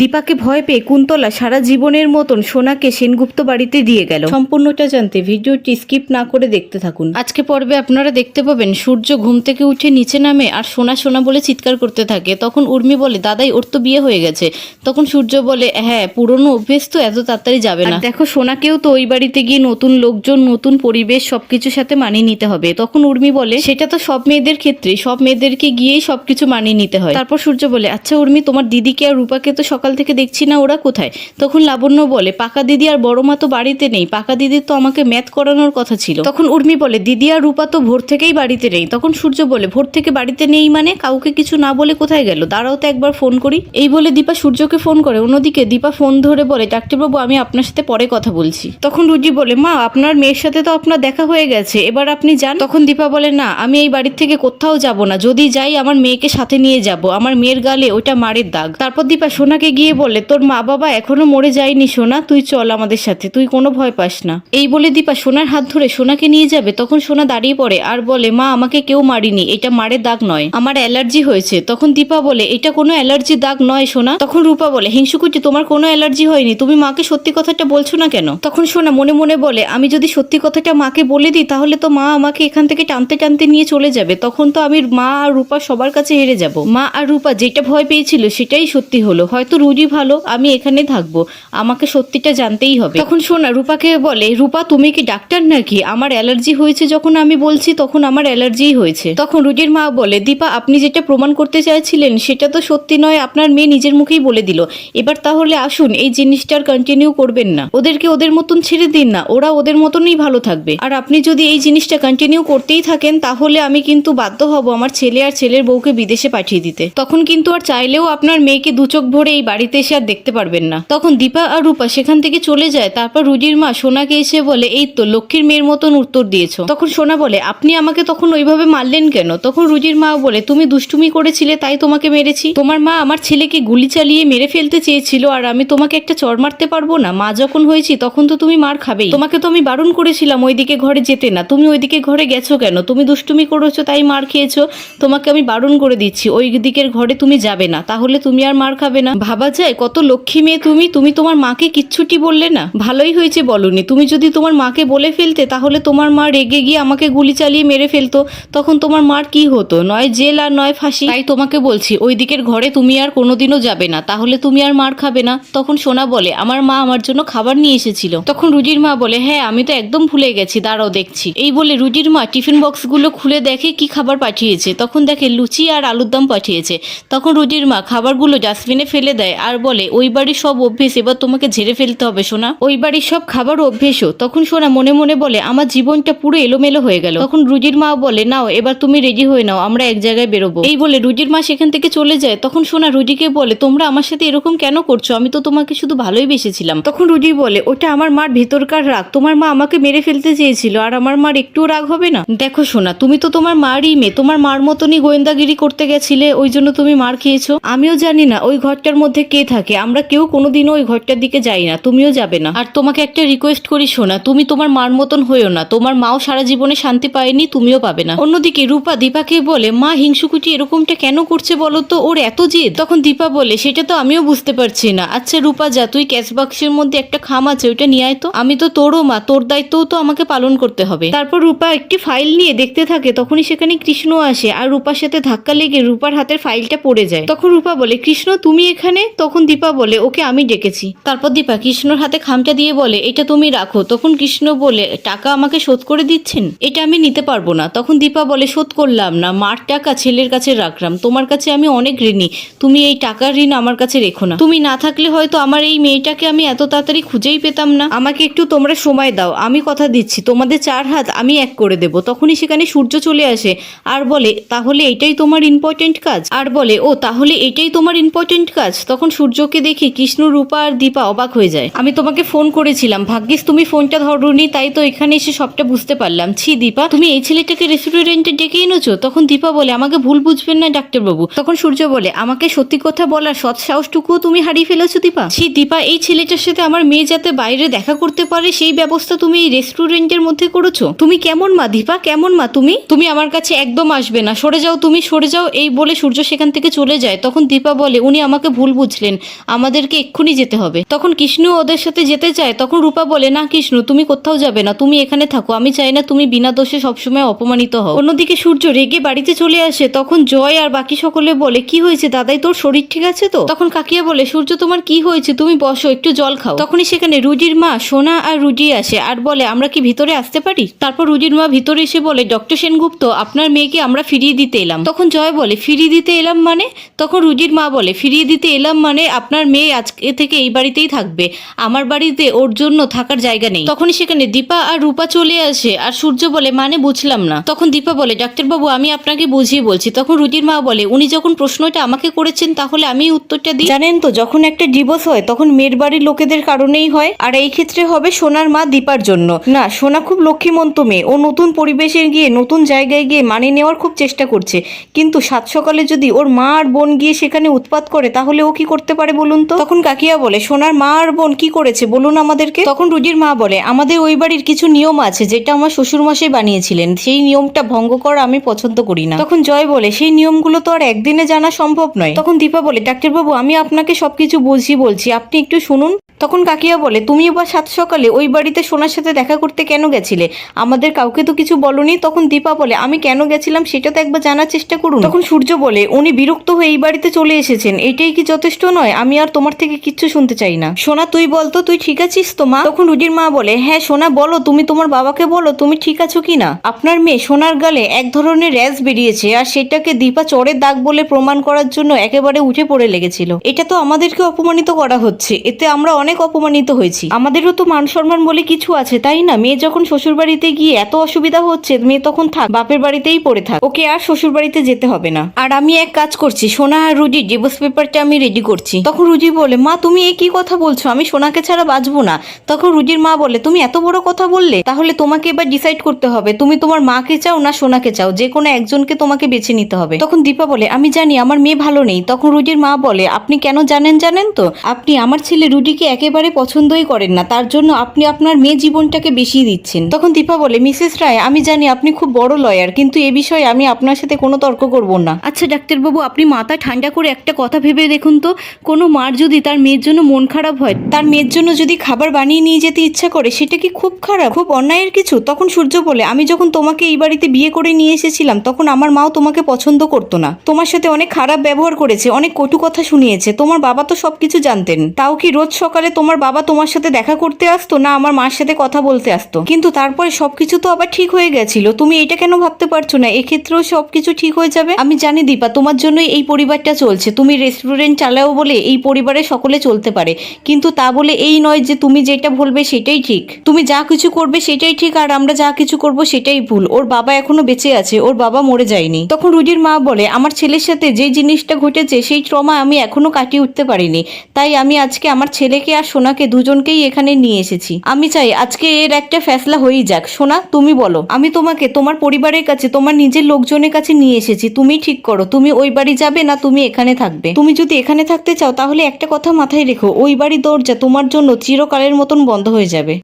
দীপাকে ভয় পেয়ে কুন্তলা সারা জীবনের মতন সোনাকে সেনগুপ্ত বাড়িতে দিয়ে গেল। সম্পূর্ণটা জানতে ভিডিওটি স্কিপ না করে দেখতে থাকুন। আজকে পর্বে আপনারা দেখতে পাবেন সূর্য ঘুম থেকে উঠে নিচে নামে আর সোনা সোনা বলে চিৎকার করতে থাকে। তখন উর্মি বলে দাদাই ওর তো বিয়ে হয়ে গেছে। তখন সূর্য বলে হ্যাঁ পুরনো অভ্যেস তো এত তাড়াতাড়ি যাবে না। দেখো সোনাকেও তো ওই বাড়িতে গিয়ে নতুন লোকজন নতুন পরিবেশ সবকিছুর সাথে মানিয়ে নিতে হবে। তখন উর্মি বলে সেটা তো সব মেয়েদের ক্ষেত্রে সব মেয়েদেরকে গিয়েই সবকিছু মানিয়ে নিতে হয়। তারপর সূর্য বলে আচ্ছা উর্মি তোমার দিদিকে আর রূপাকে তো সকাল থেকে দেখছি না ওরা কোথায়। তখন লাবণ্য বলে, পাকা দিদি আর বড় মা তো বাড়িতে নেই। পাকা দিদির তো আমাকে ম্যাথ করানোর কথা ছিল। তখন উর্মি বলে, দিদি আর রূপা তো ভোর থেকেই বাড়িতে নেই। তখন সূর্য বলে, ভোর থেকে বাড়িতে নেই মানে? কাউকে কিছু না বলে কোথায় গেল? দাঁড়াও তো একবার ফোন করি। এই বলে দীপা সূর্যকে ফোন করে। অন্যদিকে দীপা ফোন ধরে বলে, ডাক্তারবাবু, আমি আপনার সাথে পরে কথা বলছি। তখন রুজি বলে, মা, আপনার মেয়ের সাথে তো আপনার দেখা হয়ে গেছে। এবার আপনি যান। তখন দীপা বলে, না, আমি এই বাড়ির থেকে কোথাও যাব না। যদি যাই, আমার মেয়েকে সাথে নিয়ে যাব। আমার মেয়ের গালে ওটা মারের দাগ। তারপর দীপা, সোনাকে গিয়ে বলে, তোর মা বাবা এখনও মরে যায়নি সোনা, তুই চল আমাদের সাথে, তুই কোনো ভয় পাস না। এই বলে দীপা সোনার হাত ধরে সোনাকে নিয়ে যাবে, তখন সোনা দাঁড়িয়ে পড়ে আর বলে, মা, আমাকে কেউ মারিনি, এটা মারের দাগ নয়, আমার অ্যালার্জি হয়েছে। তখন দীপা বলে, এটা কোনো অ্যালার্জি দাগ নয় সোনা। তখন রূপা বলে, হিংসুকুটি, তোমার কোনো অ্যালার্জি হয়নি, তুমি মাকে সত্যি কথাটা বলছো না কেন? তখন সোনা মনে মনে বলে, আমি যদি সত্যি কথাটা মাকে বলে দিই, তাহলে তো মা আমাকে এখান থেকে টানতে টানতে নিয়ে চলে যাবে, তখন তো আমি মা আর রূপা সবার কাছে হেরে যাব। মা আর রূপা যেটা ভয় পেয়েছিল, সেটাই সত্যি হলো, হয়তো রুজি ভালো, আমি এখানে থাকব। আমাকে সত্যিটা জানতেই হবে। তখন সোনা রূপাকে বলে, রূপা, তুমি কি ডাক্তার নাকি? আমার অ্যালার্জি হয়েছে যখন আমি বলছি, তখন আমার অ্যালার্জিই হয়েছে। তখন রুজির মা বলে, দীপা, আপনি যেটা প্রমাণ করতে চাইছিলেন, সেটা তো সত্যি নয়, আপনার মেয়ে নিজের মুখেই বলে দিল। এবার তাহলে আসুন, এই জিনিসটার কন্টিনিউ করবেন না। ওদেরকে ওদের মতন ছেড়ে দিন না, ওরা ওদের মতনই ভালো থাকবে। আর আপনি যদি এই জিনিসটা কন্টিনিউ করতেই থাকেন, তাহলে আমি কিন্তু বাধ্য হব আমার ছেলে আর ছেলের বউকে বিদেশে পাঠিয়ে দিতে। তখন কিন্তু আর চাইলেও আপনার মেয়েকে দু চোখ ভরে বাড়িতে এসে আর দেখতে পারবেন না। তখন দীপা আর রূপা সেখান থেকে চলে যায়। তারপর রুজির মা সোনাকে এসে বলে, এই তো লক্ষ্মীর মেয়ের মতন উত্তর দিয়েছ। তখন সোনা বলে, আপনি আমাকে তখন ওইভাবে মারলেন কেন? তখন রুজির মা বলে, তুমি দুষ্টুমি করেছিলে, তাই তোমাকে মেরেছি। তোমার মা আমার ছেলেকে গুলি চালিয়ে মেরে ফেলতে চেয়েছিল, আর আমি তোমাকে একটা চর মারতে পারব না। মা যখন হয়েছি, তখন তো তুমি মার খাবেই। তোমাকে তো আমি বারণ করেছিলাম, ওইদিকে ঘরে যেতে না। তুমি ওইদিকে ঘরে গেছো কেন? তুমি দুষ্টুমি করেছ, তাই মার খেয়েছো। তোমাকে আমি বারণ করে দিচ্ছি। ওই দিকের ঘরে তুমি যাবে না। তাহলে তুমি আর মার খাবে না। ভাবা যায়? কত লক্ষ্মী মেয়ে তুমি? তুমি তোমার মাকে কিচ্ছুটি বললে না? ভালোই হয়েছে বলনি। তুমি যদি তোমার মাকে বলে ফেলতে, তাহলে তোমার মা রেগে গিয়ে আমাকে গুলি চালিয়ে মেরে ফেলতো। তখন তোমার মার কি হতো? নয় জেল আর নয় ফাঁসি। তাই তোমাকে বলছি, ওই দিকের ঘরে তুমি আর কোনোদিনও যাবে না। তাহলে তুমি আর মার খাবে না। তখন সোনা বলে, আমার মা আমার জন্য খাবার নিয়ে এসেছিল। তখন রুজির মা বলে হ্যাঁ আমি তো একদম ভুলে গেছি। দাঁড়াও, দেখছি। এই বলে রুজির মা টিফিন বক্সগুলো খুলে দেখে কি খাবার পাঠিয়েছে। তখন দেখে লুচি আর আলুর দম পাঠিয়েছে। তখন রুজির মা খাবারগুলো ডাস্টবিনে ফেলে দেয়। আর বলে, ওই বাড়ির সব অভ্যেস এবার তোমাকে ঝেড়ে ফেলতে হবে, সোনা। ওই বাড়ির সব খাবার অভ্যেসও? তখন সোনা মনে মনে বলে, আমার জীবনটা পুরো এলোমেলো হয়ে গেল। তখন রুজির মা বলে, নাও, এবার তুমি রেডি হয়ে নাও, আমরা এক জায়গায় বেরোবো। এই বলে রুজির মা সেখান থেকে চলে যায়। তখন সোনা রুজিকে বলে, তোমরা আমার সাথে এরকম কেন করছ? আমি তো তোমাকে শুধু ভালোই বেসেছিলাম তখন রুজি বলে, ওটা আমার মার ভেতরকার রাগ। তোমার মা আমাকে মেরে ফেলতে চেয়েছিল, আর আমার মার একটুও রাগ হবে না? দেখো সোনা, তুমি তো তোমার মারই মেয়ে। তোমার মার মতনই গোয়েন্দাগিরি করতে গেছিলে, ওই জন্য তুমি মার খেয়েছো? আমিও জানি না, ওই ঘরটার মধ্যে কে থাকে? আমরা কেউ কোনোদিনও ওই ঘরটার দিকে যাই না। তুমিও যাবে না। আর তোমাকে একটা রিকোয়েস্ট করি শোনা তুমি তোমার মার মতন হইও না। তোমার মাও সারা জীবনে শান্তি পায়নি, তুমিও পাবে না। অন্যদিকে রূপা দীপাকে বলে, মা, হিংসুকুটি এরকমটা কেন করছে বলো তো? ওর এত জেদ। তখন দীপা বলে, সেটা তো আমিও বুঝতে পারছি না। আচ্ছা রূপা, যা, তুই ক্যাশ বাক্সের মধ্যে একটা খাম আছে, ওইটা নিয়ে আয় তো। আমি তো তোরও মা, তোর দায়িত্বও তো আমাকে পালন করতে হবে। তারপর রূপা একটি ফাইল নিয়ে দেখতে থাকে, তখনই সেখানে কৃষ্ণ আসে। আর রূপার সাথে ধাক্কা লেগে রূপার হাতের ফাইলটা পড়ে যায়। তখন রূপা বলে, কৃষ্ণ, তুমি এখানে তখন দীপা বলে, ওকে আমি ডেকেছি। তারপর দীপা কৃষ্ণর হাতে খামটা দিয়ে বলে, এটা তুমি রাখো। তখন কৃষ্ণ বলে, টাকা আমাকে শোধ করে দিচ্ছেন? এটা আমি নিতে পারব না। তখন দীপা বলে, শোধ করলাম না, মার টাকা ছেলের কাছে রাখলাম। তোমার কাছে আমি অনেক ঋণী। তুমি এই টাকার ঋণ আমার কাছে রেখো না। তুমি না থাকলে হয়তো আমার এই মেয়েটাকে আমি এত তাড়াতাড়ি খুঁজেই পেতাম না। আমাকে একটু তোমরা সময় দাও, আমি কথা দিচ্ছি। তোমাদের চার হাত আমি এক করে দেব। তখনই সেখানে সূর্য চলে আসে, আর বলে, তাহলে এটাই তোমার ইম্পর্টেন্ট কাজ? আর বলে, ও, তাহলে এটাই তোমার ইম্পর্টেন্ট কাজ? তখন সূর্যকে দেখি কৃষ্ণ, রূপা আর দীপা অবাক হয়ে যায়। আমি তোমাকে ফোন করেছিলাম। ভাগ্যিস তুমি ফোনটা ধরোনি, তাই তো এখানে এসে সবটা বুঝতে পারলাম। ছি দীপা, তুমি এই ছেলেটাকে রেস্টুরেন্টে ডেকে এনেছো? তখন দীপা বলে, আমাকে ভুল বুঝবেন না ডাক্তারবাবু। তখন সূর্য বলে, আমাকে সত্যি কথা বলার সৎ সাহসটুকুও তুমি হারিয়ে ফেলেছো দীপা। ছি দীপা, এই ছেলেটার সাথে আমার মেয়ে যাতে বাইরে দেখা করতে পারে, সেই ব্যবস্থা তুমি এই রেস্টুরেন্টের মধ্যে করেছ। তুমি কেমন মা দীপা? কেমন মা তুমি? তুমি আমার কাছে একদম আসবে না। সরে যাও তুমি, সরে যাও, এই বলে সূর্য সেখান থেকে চলে যায়। তখন দীপা বলে, উনি আমাকে ভুল বুঝলেন, আমাদেরকে এক্ষুনি যেতে হবে। তখন কৃষ্ণ ওদের সাথে যেতে চায়, তখন রূপা বলে, না কৃষ্ণ, তুমি কোথাও যাবে না, তুমি এখানে থাকো, আমি চাই না তুমি বিনা দোষে সবসময় অপমানিত হও। অন্যদিকে সূর্য রেগে বাড়িতে চলে আসে, তখন জয় আর বাকি সকলে বলে, কি হয়েছে দাদাই, তোর শরীর ঠিক আছে তো? তখন কাকিয়া বলে, সূর্য, তোমার কি হয়েছে? তুমি বসো, একটু জল খাও। তখনই সেখানে রুজির মা সোনা আর রুজি আসে আর বলে, আমরা কি ভিতরে আসতে পারি? তারপর রুজির মা ভিতরে এসে বলে, ডক্টর সেনগুপ্ত, আপনার মেয়েকে আমরা ফিরিয়ে দিতে এলাম। তখন জয় বলে, ফিরিয়ে দিতে এলাম মানে? তখন রুজির মা বলে, ফিরিয়ে দিতে এলাম মানে আপনার মেয়ে আজকে থেকে এই বাড়িতেই থাকবে। আমার বাড়িতে ওর জন্য থাকার জায়গা নেই। তখনই সেখানে দীপা আর রূপা চলে আসে। আর সূর্য বলে মানে বুঝলাম না। তখন দীপা বলে, ডাক্তারবাবু, আমি আপনাকে বুঝিয়ে বলছি। তখন রুজির মা বলে, উনি যখন প্রশ্নটা আমাকে করেছেন, তাহলে আমি উত্তরটা দিই। জানেন তো, যখন একটা ডিভোর্স হয়, তখন মেয়ের বাড়ির লোকেদের কারণেই হয়। আর এই ক্ষেত্রে হবে সোনার মা দীপার জন্য। না, সোনা খুব লক্ষ্মীমন্ত মেয়ে। ও নতুন পরিবেশে গিয়ে, নতুন জায়গায় গিয়ে মানিয়ে নেওয়ার খুব চেষ্টা করছে। কিন্তু সাত সকালে যদি ওর মা আর বোন গিয়ে সেখানে উৎপাত করে, তাহলে ও কি করতে পারে বলুন তো? তখন কাকিয়া বলে, সোনার মা আর বোন কি করেছে বলুন আমাদেরকে? তখন রুজির মা বলে, আমাদের ওই বাড়ির কিছু নিয়ম আছে, যেটা আমার শ্বশুর মশাই বানিয়েছিলেন। সেই নিয়মটা ভঙ্গ করা, আমি পছন্দ করি না। তখন জয় বলে, সেই নিয়মগুলো তো আর একদিনে জানা সম্ভব নয়। তখন দীপা বলে, ডাক্তারবাবু, আমি আপনাকে সবকিছু বুঝি বলছি। আপনি একটু শুনুন। তখন কাকিয়া বলে, তুমি বা সাত সকালে ওই বাড়িতে সোনার সাথে দেখা করতে কেন গেছিলে? আমাদের কাউকে তো কিছু বলনি? তখন দীপা বলে, আমি কেন গেছিলাম সেটা তো একবার জানার চেষ্টা করুন। তখন সূর্য বলে, উনি বিরক্ত হয়ে এই বাড়িতে চলে এসেছেন। এটাই কি যথেষ্ট নয়? আমি আর তোমার থেকে কিচ্ছু শুনতে চাই না। সোনা, তুই বলতো তুই ঠিক আছিস তো, মা? তখন রুজির মা বলে হ্যাঁ সোনা, বলো, তুমি তোমার বাবাকে বলো, তুমি ঠিক আছো কি না? আপনার মেয়ে সোনার গালে এক ধরনের র্যাশ বেরিয়েছে আর সেটাকে দীপা চরের দাগ বলে প্রমাণ করার জন্য একেবারে উঠে পড়ে লেগেছিল। এটা তো আমাদেরকে অপমানিত করা হচ্ছে। এতে আমরা অনেক অপমানিত হয়েছি। আমাদেরও তো মান সম্মান বলে কিছু আছে, তাই না? মেয়ে যখন শ্বশুর বাড়িতে গিয়ে এত অসুবিধা হচ্ছে, মেয়ে তখন থাক, বাপের বাড়িতেই পড়ে থাক। ওকে আর শ্বশুর বাড়িতে যেতে হবে না। আর আমি এক কাজ করছি, সোনা আর রুজির ডিভোর্স পেপারটা আমি রেডি করছি। তখন রুজি বলে, মা, তুমি এ কি কথা বলছো? আমি সোনাকে ছাড়া বাঁচবো না। তখন রুজির মা বলে, তুমি এত বড় কথা বললে, তাহলে তোমাকে এবার ডিসাইড করতে হবে। তুমি তোমার মাকে চাও না সোনাকে চাও, যে কোনো একজনকে তোমাকে বেছে নিতে হবে। তখন দীপা বলে, আমি জানি, আমার মেয়ে ভালো নেই। তখন রুজির মা বলে, আপনি কেন জানেন জানেন তো? আপনি আমার ছেলে রুডিকে একেবারে পছন্দই করেন না। তার জন্য আপনি আপনার মেয়ে জীবনটাকে বেশি দিচ্ছেন। তখন দীপা বলে মিসেস রায় আমি জানি আপনি খুব বড় লয়ার কিন্তু এ বিষয়ে আমি আপনার সাথে কোনো তর্ক করব না। আচ্ছা ডাক্তারবাবু আপনি মাথা ঠান্ডা করে একটা কথা ভেবে দেখুন তো। কোনো মার যদি তার মেয়ের জন্য মন খারাপ হয় তার মেয়ের জন্য যদি খাবার বানিয়ে নিয়ে যেতে ইচ্ছা করে সেটা কি খুব খারাপ খুব অন্যায়ের কিছু? তখন সূর্য বলে আমি যখন তোমাকে এই বাড়িতে বিয়ে করে নিয়ে এসেছিলাম তখন আমার মাও তোমাকে পছন্দ করতো না। তোমার সাথে অনেক খারাপ ব্যবহার করেছে অনেক কটু কথা শুনিয়েছে। তোমার বাবা তো সবকিছু জানতেন। তাও কি রোজ সকালে তোমার বাবা তোমার সাথে দেখা করতে আসতো না আমার মার সাথে কথা বলতে আসতো। কিন্তু তারপরে সবকিছু তো আবার ঠিক হয়ে গেছিল। তুমি এটা কেন ভাবতে পারছ না? এক্ষেত্রেও সবকিছু ঠিক হয়ে যাবে। আমি জানি দীপা, তোমার জন্যই এই পরিবারটা চলছে। তুমি রেস্টুরেন্ট চালাও বলে এই পরিবারে সকলে চলতে পারে। কিন্তু তা বলে এই নয় যে তুমি যেটা বলবে সেটাই ঠিক। তুমি যা কিছু করবে সেটাই ঠিক আর আমরা যা কিছু করব সেটাই ভুল। ওর বাবা এখনও বেঁচে আছে, ওর বাবা মরে যায়নি। তখন রুজির মা বলে, আমার ছেলের সাথে যে জিনিসটা ঘটেছে সেই ট্রমা আমি এখনও কাটিয়ে উঠতে পারিনি। তাই আমি আজকে আমার ছেলেকে আর সোনাকে দুজনকেই এখানে নিয়ে এসেছি। আমি চাই আজকে এর একটা ফ্যাসলা হয়েই যাক। সোনা, তুমি বলো। আমি তোমাকে, তোমার পরিবারের কাছে, তোমার নিজের লোকজনের কাছে নিয়ে এসেছি। তুমি ঠিক করো। তুমি ওই বাড়ি যাবে না তুমি এখানে থাকবে। তুমি যদি এখানে থাকতে চাও, তাহলে একটা কথা মাথায় রেখো। ওই বাড়ি দরজা তোমার জন্য চিরকালের মতন বন্ধ হয়ে যাবে।